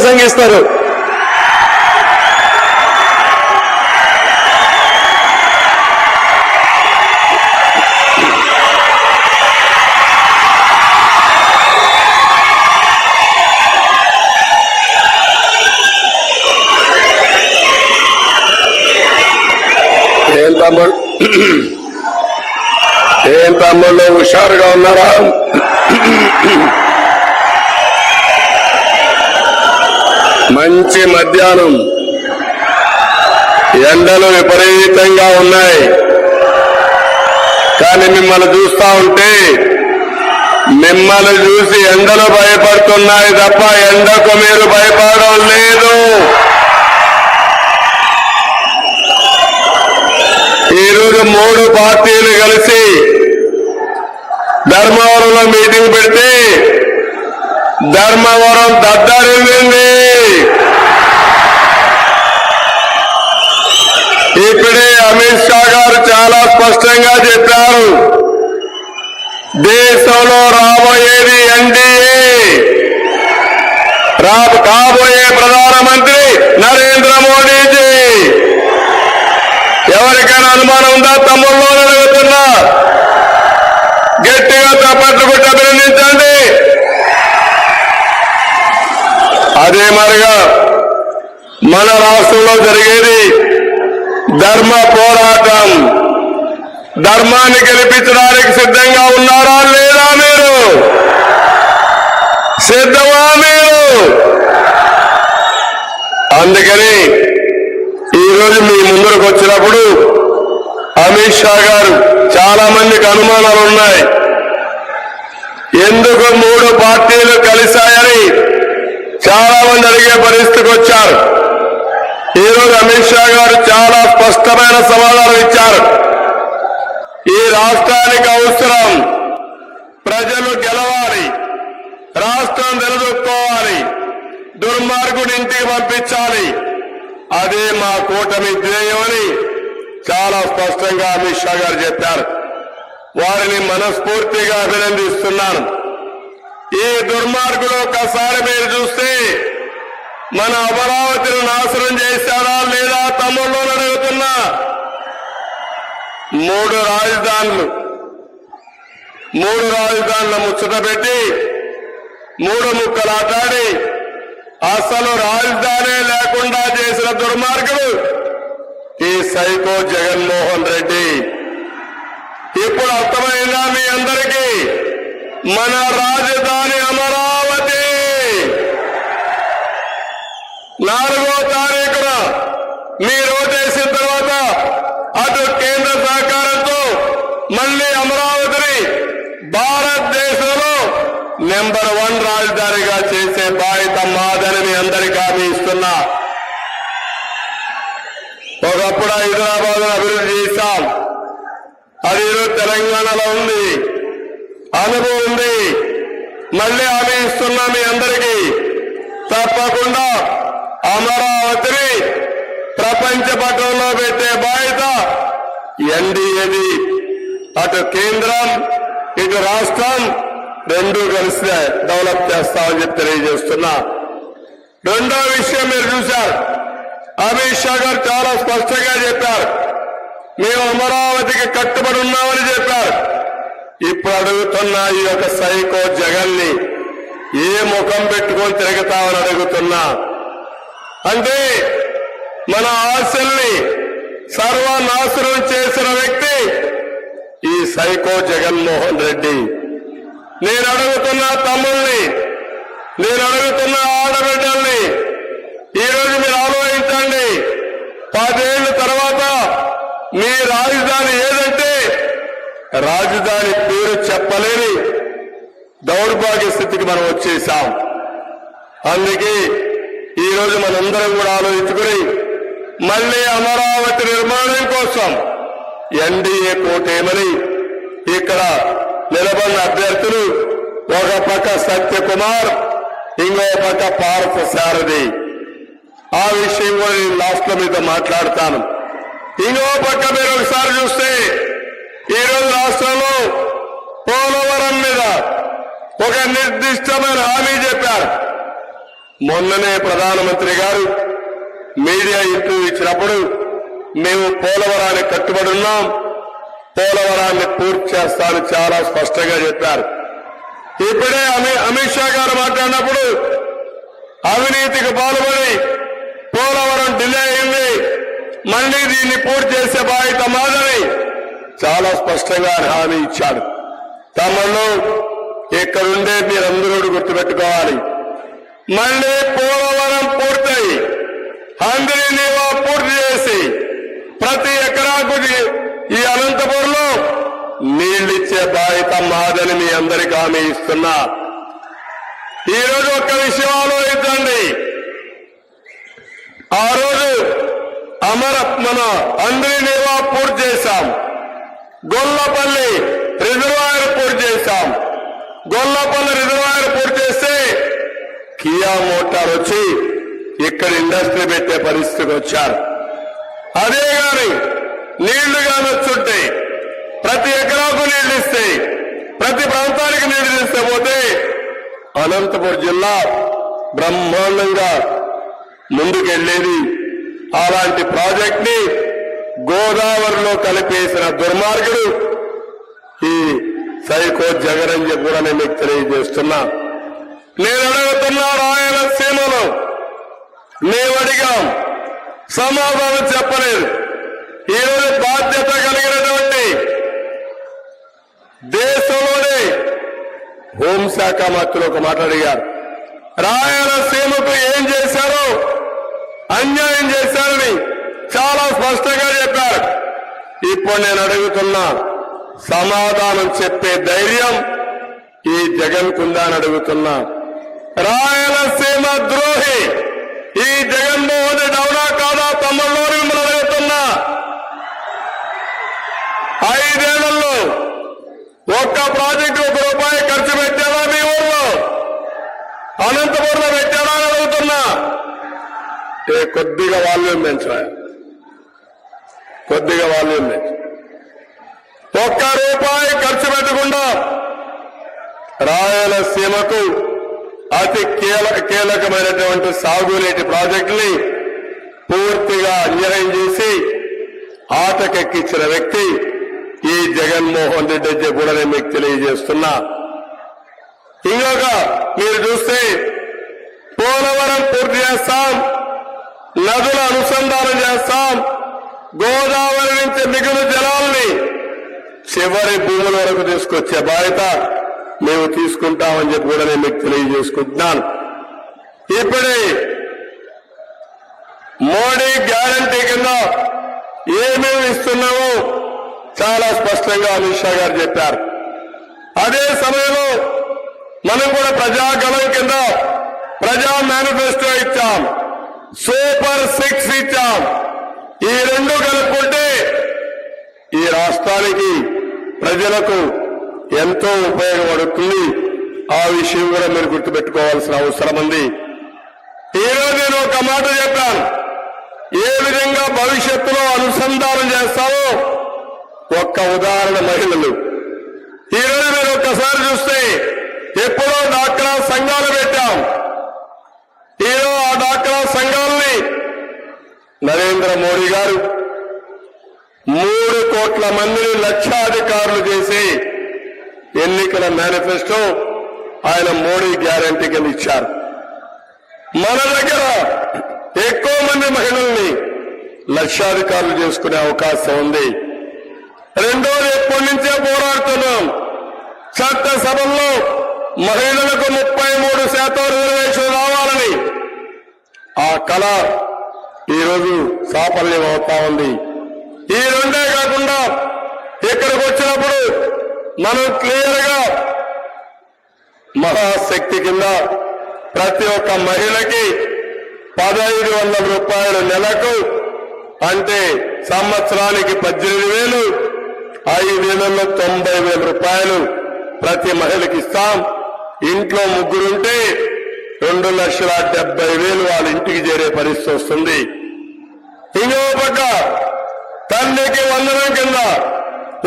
ప్రసంగిస్తారు ఏం తమ్ముడు? ఏం తమ్ముళ్ళు? హుషారుగా ఉన్నారా? మంచి మధ్యాహ్నం. ఎండలు విపరీతంగా ఉన్నాయి. కానీ మిమ్మల్ని చూస్తా ఉంటే మిమ్మల్ని చూసి ఎండలు భయపడుతున్నాయి తప్ప ఎండకు మీరు భయపడడం లేదు. ఈరోజు మూడు పార్టీలు కలిసి ధర్మవరంలో మీటింగ్ పెడితే ధర్మవరం దద్దరిల్లింది. ఇప్పుడే అమిత్ షా గారు చాలా స్పష్టంగా చెప్పారు. దేశంలో రాబోయేది ఎన్డీఏ. రా కాబోయే ప్రధానమంత్రి నరేంద్ర మోడీజీ ఎవరికైనా అనుమానం ఉందా? తమ్ముళ్ళు అడుగుతున్నా గట్టిగా చప్పట్లు కొట్టి అభినందించండి. అదే మాదిరిగా మన రాష్ట్రంలో జరిగేది ధర్మ పోరాటం. ధర్మాన్ని గెలిపించడానికి సిద్ధంగా ఉన్నారా లేదా మీరు? సిద్ధమా మీరు? అందుకని ఈరోజు మీ ముందరకు వచ్చినప్పుడు అమిత్ షా గారు చాలా మందికి అనుమానాలు ఉన్నాయి. ఎందుకు మూడు పార్టీలు కలిశాయని చాలా మంది అడిగే పరిస్థితికి వచ్చారు. ఈరోజు అమిత్ షా గారు చాలా స్పష్టమైన సమాధానం ఇచ్చారు. ఈ రాష్ట్రానికి అవసరం ప్రజలు గెలవాలి రాష్ట్రం నిలదొక్కోవాలి దుర్మార్గుడి ఇంటికి పంపించాలి. అదే మా కూటమి ధ్యేయమని చాలా స్పష్టంగా అమిత్ షా గారు చెప్పారు. వారిని మనస్ఫూర్తిగా అభినందిస్తున్నాను. ఈ దుర్మార్గులు ఒక్కసారి మీరు చూస్తే మన అమరావతిని నాశనం చేశారా లేదా తమ్ముళ్ళు అడుగుతున్నా. మూడు రాజధానులు మూడు రాజధానుల ముచ్చట పెట్టి మూడు ముక్కలు ఆటాడి అసలు రాజధానే లేకుండా చేసిన దుర్మార్గులు ఈ సైకో జగన్మోహన్ రెడ్డి. ఇప్పుడు అర్థమైందా మీ అందరికీ? మన రాజధాని అమరావతి. నాలుగో తారీఖున మీరు ఓటేసిన తర్వాత అటు కేంద్ర సహకారంతో మళ్ళీ అమరావతిని భారతదేశంలో నెంబర్ వన్ రాజధానిగా చేసే బాధ్యత మాదని మీ అందరికీ హామీ ఇస్తున్నా. ఒకప్పుడు హైదరాబాద్ అభివృద్ధి చేశాం. అది తెలంగాణలో ఉంది. అనుభవం ఉంది. మళ్ళీ హామీ ఇస్తున్నా మీ అందరికీ. తప్పకుండా అమరావతిని ప్రపంచ పటంలో పెట్టే బాధ్యత ఎన్డీఏది. అటు కేంద్రం ఇటు రాష్ట్రం రెండు కలిసి డెవలప్ చేస్తామని చెప్పి తెలియజేస్తున్నా. రెండో విషయం మీరు చూశారు. అమిత్ షా గారు చాలా స్పష్టంగా చెప్పారు. మేము అమరావతికి కట్టుబడి ఉన్నామని చెప్పారు. ఇప్పుడు అడుగుతున్న ఈ యొక్క సైకో జగన్ని ఏ ముఖం పెట్టుకొని తిరుగుతామని అడుగుతున్నా. అంటే మన ఆశల్ని సర్వనాశనం చేసిన వ్యక్తి ఈ సైకో జగన్మోహన్ రెడ్డి. నేను అడుగుతున్న తమ్ముల్ని నేను అడుగుతున్న ఆడబిడ్డల్ని ఈరోజు మీరు ఆలోచించండి. పదేళ్ళ తర్వాత మీ రాజధాని ఏదంటే రాజధాని పేరు చెప్పలేని దౌర్భాగ్య స్థితికి మనం వచ్చేసాం. అందుకే ఈరోజు మనందరం కూడా ఆలోచించుకుని మళ్ళీ అమరావతి నిర్మాణం కోసం ఎన్డీఏ కోటేమని ఇక్కడ నిలబడిన అభ్యర్థులు ఒక పక్క సత్యకుమార్ ఇంకో పక్క పార్థ సారథి ఆ విషయం కూడా నేను లాస్ట్లో మీతో మాట్లాడతాను. ఇంకో పక్క మీరు ఒకసారి చూస్తే ఈరోజు రాష్ట్రంలో పోలవరం మీద ఒక నిర్దిష్టమైన హామీ చెప్పారు. మొన్ననే ప్రధానమంత్రి గారు మీడియా ఇంటర్వ్యూ ఇచ్చినప్పుడు మేము పోలవరాన్ని కట్టుబడి ఉన్నాం. పోలవరాన్ని పూర్తి చేస్తామని చాలా స్పష్టంగా చెప్పారు. ఇప్పుడే అమి అమిత్ షా గారు మాట్లాడినప్పుడు అవినీతికి పాల్పడి పోలవరం డిలే అయింది. మళ్ళీ దీన్ని పూర్తి చేసే బాధ్యత మాదని చాలా స్పష్టంగా హామీ ఇచ్చాడు. తమను ఇక్కడుండే మీరందరూ గుర్తుపెట్టుకోవాలి. మళ్ళీ పోలవరం పూర్తయి. అందరి నీవా పూర్తి చేసి ప్రతి ఎకరాకు ఈ- అనంతపురంలో నీళ్ళిచ్చే బాధ్యత మాదని మీ అందరికీ హామీ ఇస్తున్నా. ఈ రోజు ఒక్క విషయం ఆలోచించండి. ఆ రోజు అమర మన అందరి నీవా పూర్తి చేశాం. గొల్లపల్లి రిజర్వాయర్ పూర్తి చేశాం. గొల్లపల్లి రిజర్వాయర్ పూర్తి చేస్తే కియా మోటార్ వచ్చి ఇక్కడ ఇండస్ట్రీ పెట్టే పరిస్థితికి వచ్చారు. అదే గాని నీళ్ళు కానొచ్చుంటే ప్రతి ఎకరాకు నీళ్ళు ఇస్తే ప్రతి ప్రాంతానికి నీళ్ళు ఇస్తే పోతే అనంతపురం జిల్లా బ్రహ్మాండంగా ముందుకెళ్ళేది అలాంటి ప్రాజెక్ట్ని గోదావరిలో కలిపేసిన దుర్మార్గుడు ఈ సైకో జగన్ అని చెప్పి కూడా నేను మీకు తెలియజేస్తున్నా. నేను అడుగుతున్నా రాయలసీమలో మేము అడిగాం సమాధానం చెప్పలేదు. ఈరోజు బాధ్యత కలిగినటువంటి దేశంలోనే హోంశాఖ మంత్రులు ఒక మాట్లాడిగారు రాయలసీమకు ఏం చేశారో అన్యాయం చేశారని చాలా స్పష్టంగా చెప్పారు. ఇప్పుడు నేను అడుగుతున్నా సమాధానం చెప్పే ధైర్యం ఈ జగన్ కుందా అని అడుగుతున్నా. రాయలసీమ ద్రోహి ఈ జగన్మోహన్ రెడ్డి అవునా కాదా? తమ్ముళ్ళు మిమ్మల్ని అడుగుతున్నా ఐదేళ్ళలో ఒక్క ప్రాజెక్టు ఒక రూపాయి ఖర్చు పెట్టారా మీ ఊర్లో? అనంతపురంలో పెట్టారా అని అడుగుతున్నా. ఏ కొద్దిగా వాల్యూమ్ పెంచా కొద్దిగా వాల్యూమ్ పెంచు ఒక్క రూపాయి ఖర్చు పెట్టకుండా రాయలసీమకు అతి కీలక కీలకమైనటువంటి సాగునీటి ప్రాజెక్టుని పూర్తిగా అన్యాయం చేసి ఆటకెక్కించిన వ్యక్తి ఈ జగన్మోహన్ రెడ్డి అని చెప్పి కూడా నేను మీకు తెలియజేస్తున్నా. ఇంకొక మీరు చూస్తే పోలవరం పూర్తి చేస్తాం నదుల అనుసంధానం చేస్తాం గోదావరి నుంచి మిగులు జలాల్ని చివరి భూముల వరకు తీసుకొచ్చే బాధ్యత మేము తీసుకుంటామని చెప్పి కూడా నేను మీకు తెలియజేసుకుంటున్నాను. ఇప్పుడే మోడీ గ్యారంటీ కింద ఏమేమి ఇస్తున్నామో చాలా స్పష్టంగా అమిత్ షా గారు చెప్పారు. అదే సమయంలో మనం కూడా ప్రజాగలం కింద ప్రజా మేనిఫెస్టో ఇచ్చాం. సూపర్ సిక్స్ ఇచ్చాం. ఈ రెండు కలుపుకుంటే ఈ రాష్ట్రానికి ప్రజలకు ఎంతో ఉపయోగపడుతుంది. ఆ విషయం కూడా మీరు గుర్తుపెట్టుకోవాల్సిన అవసరం ఉంది. ఈరోజు నేను ఒక మాట చెప్పాను. ఏ విధంగా భవిష్యత్తులో అనుసంధానం చేస్తామో ఒక్క ఉదాహరణ మహిళలు. ఈరోజు మీరు ఒక్కసారి చూస్తే ఎప్పుడో డాక్రా సంఘాలు పెట్టాం. ఈరోజు ఆ డాక్రా సంఘాలని నరేంద్ర మోడీ గారు మూడు కోట్ల మందిని లక్షాధికారులు చేసి ఎన్నికల మేనిఫెస్టో ఆయన మోడీ గ్యారంటీ కింద ఇచ్చారు. మన దగ్గర ఎక్కువ మంది మహిళల్ని లక్షాధికారులు చేసుకునే అవకాశం ఉంది. రెండోది ఎప్పటి నుంచే పోరాడుతున్నాం. చట్టసభల్లో మహిళలకు ముప్పై మూడు శాతం రిజర్వేషన్ రావాలని ఆ కళ ఈరోజు సాఫల్యం అవుతా ఉంది. ఈ రెండే కాకుండా ఇక్కడికి వచ్చినప్పుడు మనం క్లియర్గా మహాశక్తి కింద ప్రతి ఒక్క మహిళకి పదహైదు వందల రూపాయలు నెలకు అంటే సంవత్సరానికి పద్దెనిమిది వేలు ఐదేళ్ళలో తొంభై వేల రూపాయలు ప్రతి మహిళకి ఇస్తాం. ఇంట్లో ముగ్గురుంటే రెండు లక్షల డెబ్బై వేలు వాళ్ళ ఇంటికి చేరే పరిస్థితి వస్తుంది. తండ్రికి వందనం కింద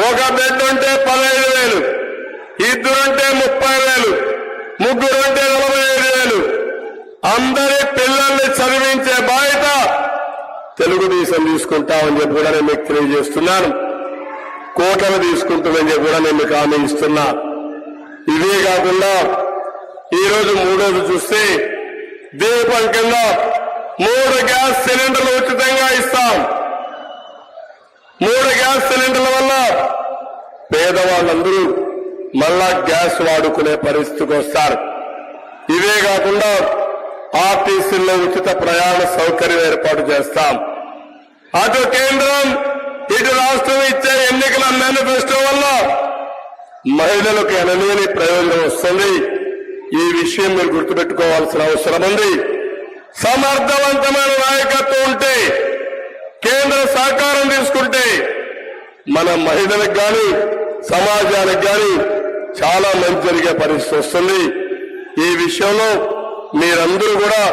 ఒక బిడ్డ ఉంటే పదహైదు వేలు ఇద్దరుంటే ముప్పై వేలు ముగ్గురుంటే నలభై ఐదు వేలు. అందరి పిల్లల్ని చదివించే బాధ్యత తెలుగుదేశం తీసుకుంటామని చెప్పి కూడా నేను మీకు తెలియజేస్తున్నాను. కోటలు తీసుకుంటామని చెప్పి కూడా నేను మీకు హామీ ఇస్తున్నా. ఇదే కాకుండా ఈరోజు మూడోది చూస్తే దీపం కింద మూడు గ్యాస్ సిలిండర్లు ఉచితంగా ఇస్తాం. మూడు గ్యాస్ సిలిండర్ల వల్ల పేదవాళ్ళందరూ మళ్ళా గ్యాస్ వాడుకునే పరిస్థితికి వస్తారు. ఇవే కాకుండా ఆర్టీసీల్లో ఉచిత ప్రయాణ సౌకర్యం ఏర్పాటు చేస్తాం. అటు కేంద్రం ఇటు రాష్ట్రం ఇచ్చే ఎన్నికల మేనిఫెస్టో వల్ల మహిళలకు ఎనలేని ప్రయోజనం వస్తుంది. ఈ విషయం మీరు గుర్తుపెట్టుకోవాల్సిన అవసరం ఉంది. సమర్థవంతమైన నాయకత్వం ఉంటే కేంద్ర సహకారం తీసుకుంటే మన మహిళలకు కానీ సమాజానికి కానీ చాలా మంచి జరిగే పరిస్థితి వస్తుంది. ఈ విషయంలో మీరందరూ కూడా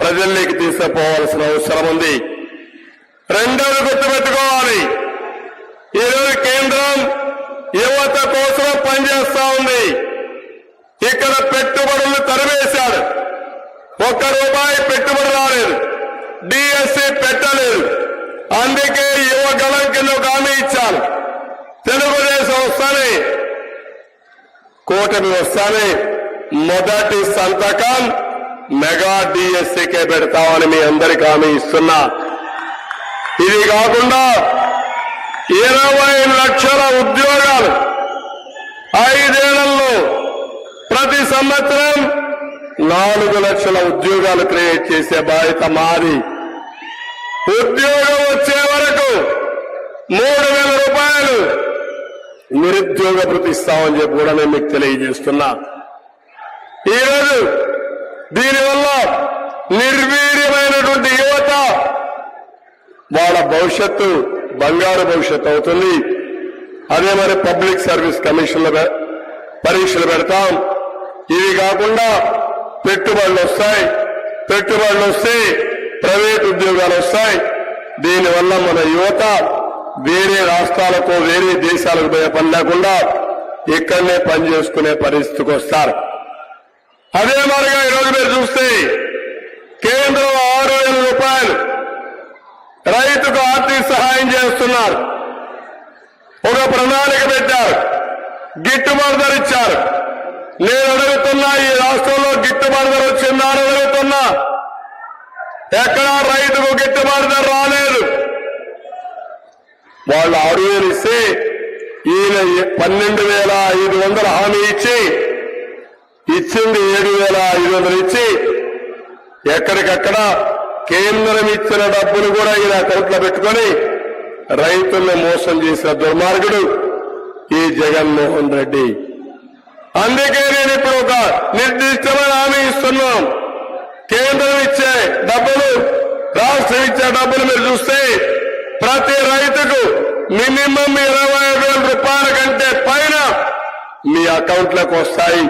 ప్రజల్లోకి తీసుకుపోవాల్సిన అవసరం ఉంది. రెండోది గుర్తుపెట్టుకోవాలి. ఈరోజు కేంద్రం యువత కోసం పనిచేస్తా ఉంది. ఇక్కడ పెట్టుబడులు తరివేశాడు ఒక్క రూపాయి పెట్టుబడి రాలేదు. డిఎస్సి పెట్టలేదు. అందుకే యువ కింద ఒక హామీ ఇచ్చాను తెలుగుదేశం వస్తానే కూటమి వస్తానే మొదటి సంతకం మెగా డిఎస్సీకే పెడతామని మీ అందరికి హామీ ఇస్తున్నా. ఇది కాకుండా ఇరవై లక్షల ఉద్యోగాలు ఐదేళ్ళలో ప్రతి సంవత్సరం నాలుగు లక్షల ఉద్యోగాలు క్రియేట్ చేసే బాధ్యత మాది. ఉద్యోగం వచ్చే వరకు మూడు వేల రూపాయలు నిరుద్యోగ భృతి ఇస్తామని చెప్పి కూడా నేను మీకు తెలియజేస్తున్నా. ఈరోజు దీనివల్ల నిర్వీర్యమైనటువంటి యువత వాళ్ళ భవిష్యత్తు బంగారు భవిష్యత్తు అవుతుంది. అదే మరి పబ్లిక్ సర్వీస్ కమిషన్ల పరీక్షలు పెడతాం. ఇవి కాకుండా పెట్టుబడులు వస్తాయి. పెట్టుబడులు వస్తే ప్రైవేట్ ఉద్యోగాలు వస్తాయి. దీనివల్ల మన యువత వేరే రాష్ట్రాలకు వేరే దేశాలకు పోయే పని లేకుండా ఇక్కడనే పని చేసుకునే పరిస్థితికి వస్తారు. అదే మరిగా ఈరోజు మీరు చూస్తే కేంద్రం ఆరు వేల రూపాయలు రైతుకు ఆర్థిక సహాయం చేస్తున్నారు. ఒక ప్రణాళిక పెట్టారు. గిట్టుబాటు ధర ఇచ్చారు. నేను అడుగుతున్నా ఈ రాష్ట్రంలో గిట్టుబాటు ధర వచ్చిందా అని అడుగుతున్నా. ఎక్కడా రైతుకు గిట్టుబాటు ధర రాలేదు? వాళ్ళు ఆరు వేలు ఇస్తే ఈయన పన్నెండు వేల ఐదు వందల హామీ ఇచ్చి ఇచ్చింది ఏడు వేల ఐదు వందలు ఇచ్చి ఎక్కడికక్కడ కేంద్రం ఇచ్చిన డబ్బులు కూడా ఈయన అకౌంట్లో పెట్టుకొని రైతుల్ని మోసం చేసిన దుర్మార్గుడు ఈ జగన్మోహన్ రెడ్డి. అందుకే నేను ఇప్పుడు ఒక నిర్దిష్టమైన హామీ ఇస్తున్నాం. కేంద్రం ఇచ్చే డబ్బులు రాష్ట్రం ఇచ్చే డబ్బులు మీరు చూస్తే ప్రతి రైతుకు మినిమం ఇరవై వేల రూపాయల కంటే పైన మీ అకౌంట్లకు వస్తాయి.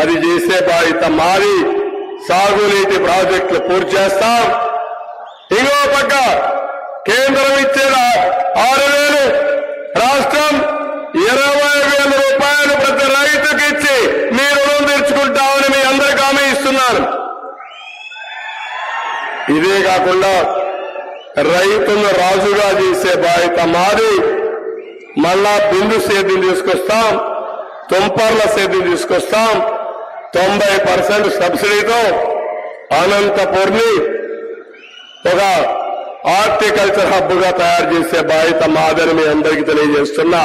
అది చేసే బాధ్యత మారి సాగునీటి ప్రాజెక్టులు పూర్తి చేస్తాం. ఇంకో పక్క కేంద్రం ఇచ్చే ఆరు వేలు రాష్ట్రం ఇరవై వేల రూపాయలు ప్రతి రైతుకి ఇచ్చి మీ రుణం తీర్చుకుంటామని మీ అందరికి హామీ ఇస్తున్నాను ఇదే కాకుండా రైతును రాజుగా చేసే బాధ్యత మాది. మళ్ళా బిందు సేద్యం తీసుకొస్తాం తుంపర్ల సేద్యం తీసుకొస్తాం. తొంభై పర్సెంట్ సబ్సిడీతో అనంతపూర్ని ఒక హార్టికల్చర్ హబ్గా తయారు చేసే బాధ్యత మాదని మీ అందరికీ తెలియజేస్తున్నా.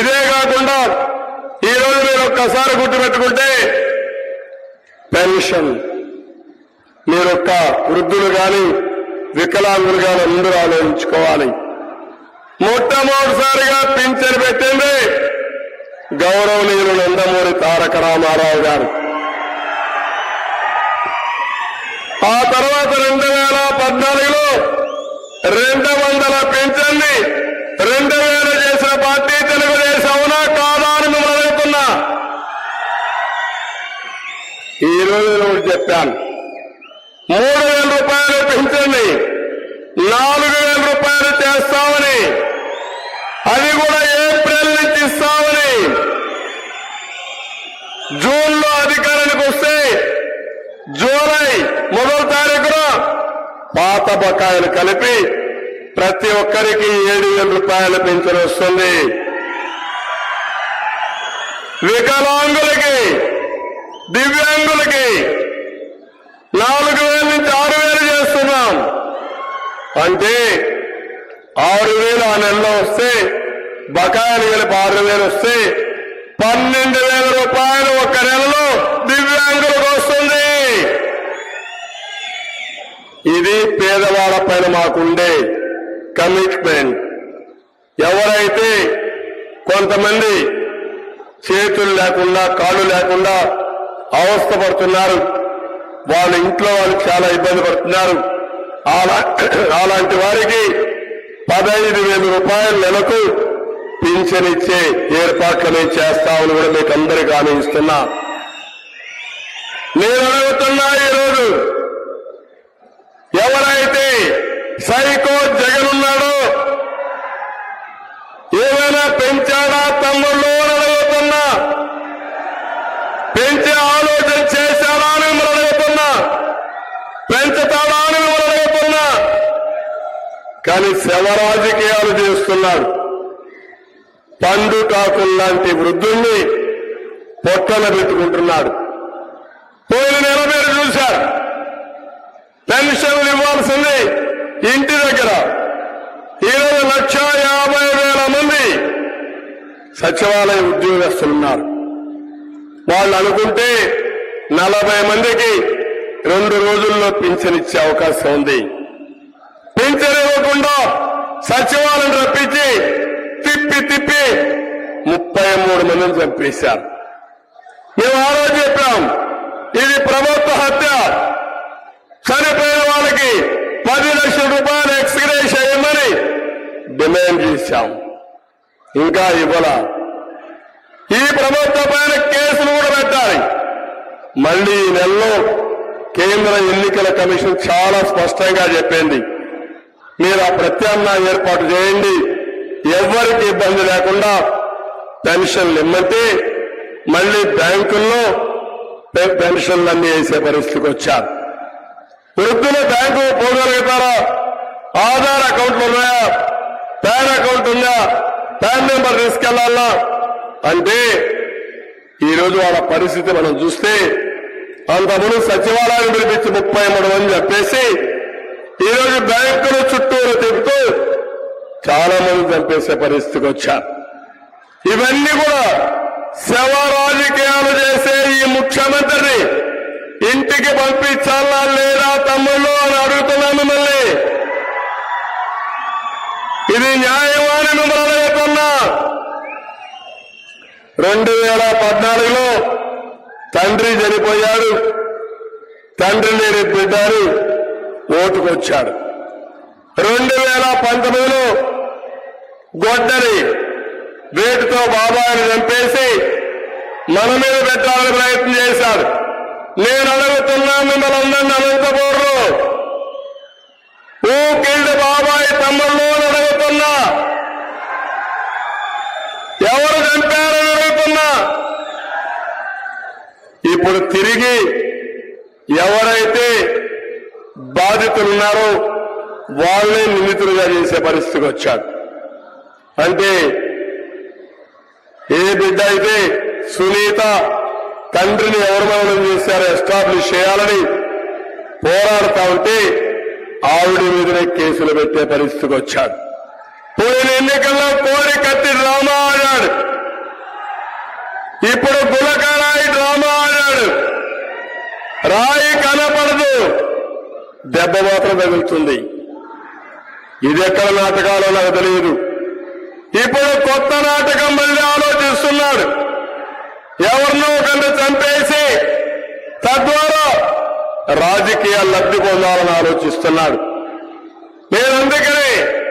ఇదే కాకుండా ఈ రోజు మీరు ఒక్కసారి గుర్తుపెట్టుకుంటే పెన్షన్. మీరొక్క వృద్ధులు గాని వికలాంగులు గాని అందరూ ఆలోచించుకోవాలి. మొట్టమొదటిసారిగా పింఛన్ పెట్టింది గౌరవనీయులు నందమూరి తారక రామారావు గారు. ఆ తర్వాత రెండు వేల పద్నాలుగులో రెండు వందల పింఛన్ని రెండు వేల చేసిన పార్టీ తెలుగుదేశం అవునా కాదా అని మిమ్మల్ని అడుగుతున్నా. ఈ రోజు చెప్పాను. మూడు వేల రూపాయలు పెంచండి. నాలుగు వేల రూపాయలు చేస్తామని అది కూడా ఏప్రిల్ నుంచి ఇస్తామని. జూన్లో అధికారానికి వస్తే జూలై మొదటి తారీఖున పాత బకాయిలు కలిపి ప్రతి ఒక్కరికి ఏడు వేల రూపాయల పెన్షన్ వస్తుంది. వికలాంగులకి దివ్యాంగులకి నాలుగు వేల నుంచి ఆరు వేలు చేస్తున్నాం. అంటే ఆరు వేలు ఆ నెలలో వస్తే బకాయిలు కలిపి ఆరు వేలు వస్తే పన్నెండు వేల రూపాయలు ఒక నెలలో దివ్యాంగులకు వస్తుంది. ఇది పేదవాళ్ళ పైన మాకుండే కమిట్మెంట్. ఎవరైతే కొంతమంది చేతులు లేకుండా కాళ్ళు లేకుండా అవస్థపడుతున్నారు వాళ్ళ ఇంట్లో వాళ్ళు చాలా ఇబ్బంది పడుతున్నారు. అలాంటి వారికి పదహైదు వేల రూపాయల నెలకు పింఛన్ ఇచ్చే ఏర్పాట్లు మేము చేస్తామని కూడా మీకు అందరికీ హామీ ఇస్తున్నా. నేను అడుగుతున్నా ఈరోజు ఎవరైతే సైకో జగన్ ఉన్నాడో ఏమైనా పెంచాడా తమ్ముళ్ళు అడుగుతున్నా. పెంచే ఆలో చేశాడా అని మిమ్మల్ని అడుగుతున్నా పెంచుతాడా అని మిమ్మల్ని కానీ శవ రాజకీయాలు చేస్తున్నాడు పండు కాకుల్లాంటి వృద్ధుల్ని పొట్టన పెట్టుకుంటున్నాడు. పోయిన నెల మీరు చూశారు. పెన్షన్లు ఇవ్వాల్సింది ఇంటి దగ్గర. ఈరోజు లక్ష యాభై వేల మంది సచివాలయ ఉద్యోగస్తులు ఉన్నారు వాళ్ళు అనుకుంటే నలభై మందికి రెండు రోజుల్లో పింఛన్ ఇచ్చే అవకాశం ఉంది. పింఛన్ ఇవ్వకుండా సచివాలయం రప్పించి తిప్పి తిప్పి ముప్పై మూడు మందిని చంపేశారు. మేము ఆ రోజు చెప్పాం ఇది ప్రభుత్వ హత్య. చనిపోయిన వాళ్ళకి పది లక్షల రూపాయలు ఎక్స్గ్రేస్ చేయమని డిమాండ్ చేశాం. ఇంకా ఇవ్వాల. ఈ ప్రభుత్వ పైన కేసులు కూడా పెట్టాలి. మళ్ళీ ఈ నెలలో కేంద్ర ఎన్నికల కమిషన్ చాలా స్పష్టంగా చెప్పింది. మీరు ఆ ప్రత్యామ్నాయ ఏర్పాటు చేయండి. ఎవరికి ఇబ్బంది లేకుండా పెన్షన్లు ఇమ్మంటే మళ్ళీ బ్యాంకుల్లో పెన్షన్లు పెన్షన్లన్నీ వేసే పరిస్థితికి వచ్చారు. వృద్ధులు బ్యాంకు పోగలుగుతారా ఆధార్ అకౌంట్లు ఉన్నాయా? పాన్ అకౌంట్ ఉందా? పాన్ నెంబర్ తీసుకెళ్ళాలా? అంటే ఈరోజు వాళ్ళ పరిస్థితి మనం చూస్తే అంతకుముందు సచివాలయం పిలిపించి ముప్పై మూడు మంది చెప్పేసి ఈరోజు బ్యాంకుల చుట్టూరు తిప్పుతూ చాలా మంది చంపేసే పరిస్థితికి వచ్చారు. ఇవన్నీ కూడా శవ రాజకీయాలు చేసే ఈ ముఖ్యమంత్రిని ఇంటికి పంపించాలా లేదా తమ్ముళ్ళు అని అడుగుతున్నా మిమ్మల్ని. ఇది న్యాయమాని మిమ్మల్ని అడుగుతున్నా రెండు వేల పద్నాలుగులో తండ్రి చనిపోయాడు. తండ్రి లేని బిడ్డారు ఓటుకొచ్చాడు. రెండు వేల పంతొమ్మిదిలో గొడ్డని వేటితో బాబాయిని చంపేసి మన మీద పెట్టాలని ప్రయత్నం చేశాడు. నేను అడుగుతున్నా మిమ్మల్ని అందరినీ అనంతపూర్లో. ఊకిండి బాబాయ్ తమ్ముళ్ళు అని అడుగుతున్నా ఎవరు చంపారని అడుగుతున్నా ఇప్పుడు తిరిగి ఎవరైతే బాధితులున్నారో వాళ్ళే నిందితులుగా చేసే పరిస్థితికి వచ్చాడు అంటే ఏ బిడ్డ అయితే సునీత తండ్రిని ఎవరు చేశారో ఎస్టాబ్లిష్ చేయాలని పోరాడుతా ఉంటే ఆవిడ మీదనే కేసులు పెట్టే పరిస్థితికి వచ్చాడు పోయిన ఎన్నికల్లో కోడి కత్తి రామా అన్నాడు ఇప్పుడు గులక రాయి కనపడదు. దెబ్బ మాత్రం తగులుతుంది. ఇది ఎక్కడ నాటకాలో నాకు తెలియదు. ఇప్పుడు కొత్త నాటకం మళ్ళీ ఆలోచిస్తున్నాడు. ఎవరినో ఒకరిని చంపేసి తద్వారా రాజకీయ లబ్ధి పొందాలని ఆలోచిస్తున్నాడు. నేను అందుకనే